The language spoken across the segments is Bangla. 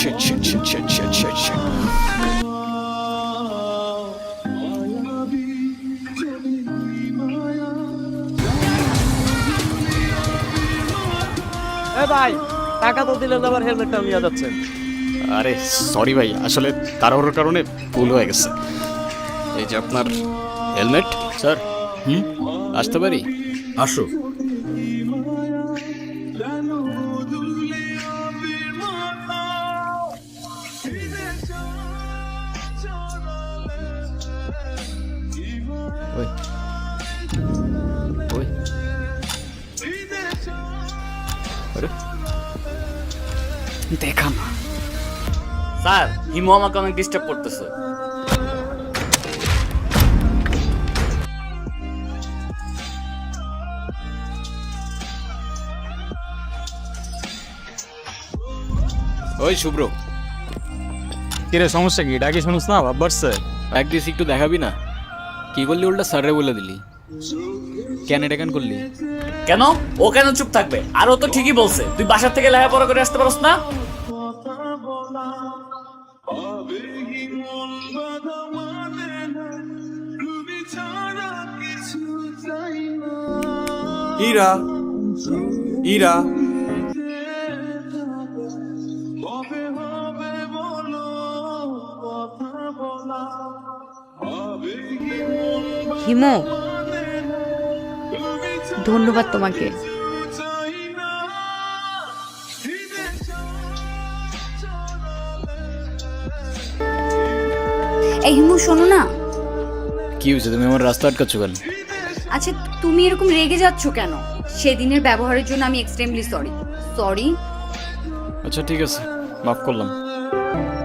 shit, shit, shit, shit, shit, shit, shit. ভাই টাকা তো দিলেন আবার হেলমেটটা নিয়ে যাচ্ছেন। আরে সরি ভাই আসলে তাড়াহুড়োর কারণে ভুল হয়ে গেছে। এই যে আপনার হেলমেট স্যার হুম? আসতে পারি? আসো ওই। ওই। আরে। দেখা না স্যার হিমু আমাকে অনেক ডিস্টার্ব করতেছে। ওই শুভ্র। কিরে সমস্যা কি? ডাকি শুনুস না? ভাব বাড়ছে। এক দিস একটু দেখাবি না? কি করলি উল্টা? স্যারে বলে দিলি। কেন এটা কেন করলি? কেন? ও কেন চুপ থাকবে? আর ও তো ঠিকই বলছে। তুই বাসার থেকে লেখাপড়া করে আসতে পারস না? ইরা ইরা। হিমো ধন্যবাদ তোমাকে। এই হিমু শোনো না। কি হয়েছে? তুমি আমার রাস্তা আটকাচ্ছ কেন? আচ্ছা তুমি এরকম রেগে যাচ্ছ কেন? সেদিনের ব্যবহারের জন্য আমি এক্সট্রিমলি সরি সরি আচ্ছা ঠিক আছে। মাফ করলাম।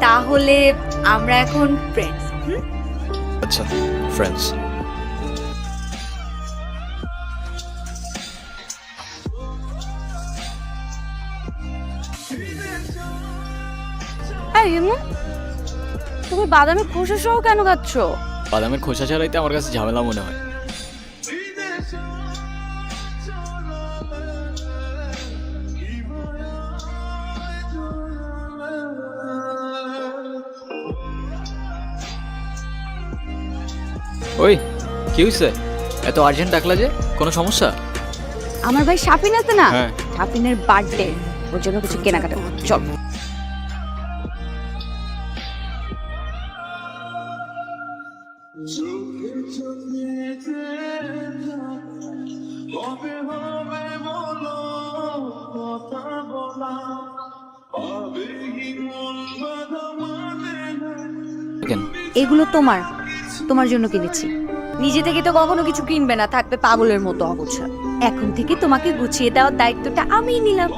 তাহলে আমরা এখন ফ্রেন্ডস হুম? আচ্ছা ফ্রেন্ডস হ্যাঁ তুমি বাদামের খোসা সহ কেন খাচ্ছ? বাদামের খোসা ছাড়াইতে আমার কাছে ঝামেলা মনে হয়। ওই কি হয়েছে এত আর্জেন্ট ডাকলা যে কোনো সমস্যা? আমার ভাই শাপিন আছে না? হ্যাঁ। শাপিনের বার্থডে ওর জন্য কিছু কেনাকাটা করতে। চল। কেন এগুলো তোমার। তোমার জন্য কিনেছি। নিজে থেকে তো কখনো কিছু কিনবে না থাকবে পাগলের মতো অগোছা। এখন থেকে তোমাকে গুছিয়ে দেওয়ার দায়িত্বটা আমিই নিলাম।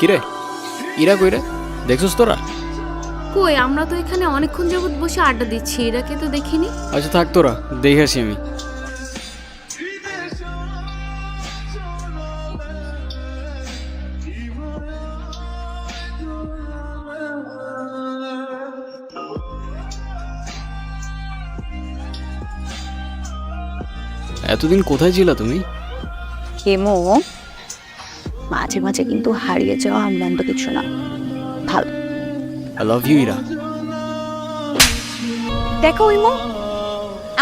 কিরে? ইরা কইরে দেখছিস তোরা? কই আমরা তো এখানে অনেকক্ষণ যাবত বসে আড্ডা দিচ্ছি এরাকে তো দেখিনি। আচ্ছা থাক তোরা দেখে আসি আমি। এতদিন কোথায় ছিলা তুমি? হেমো মাঝে মাঝে কিন্তু হারিয়ে যাওয়া আমদান্ত কিছু না। ভালো। আই লাভ ইউ ইরা দেখো ইমো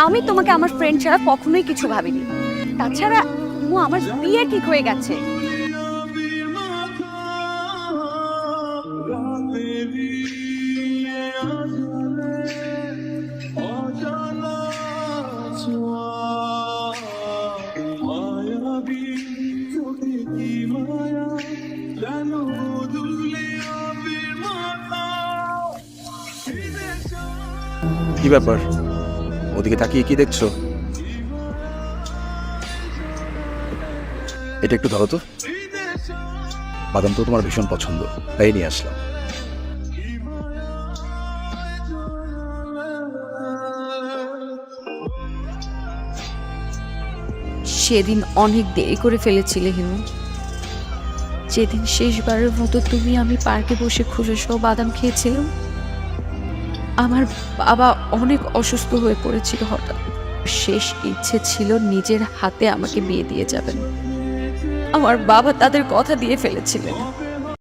আমি তোমাকে আমার ফ্রেন্ড ছাড়া কখনোই কিছু ভাবিনি। তাছাড়া ইমো আমার বিয়ে ঠিক হয়ে গেছে। কি ব্যাপার? ওদিকে তাকিয়ে কি দেখছ? এটা একটু ধরো তো। বাদাম তো তোমার ভীষণ পছন্দ, তাই নিয়ে আসলাম। সেদিন অনেক দেরি করে ফেলেছিলে, হিমু। যেদিন শেষবারের মতো তুমি আমি পার্কে বসে সহ বাদাম খেয়েছিলাম, আমার বাবা অনেক অসুস্থ হয়ে পড়েছিল হঠাৎ। শেষ ইচ্ছে ছিল নিজের হাতে আমাকে বিয়ে দিয়ে যাবেন। আমার বাবা তাদের কথা দিয়ে ফেলেছিলেন।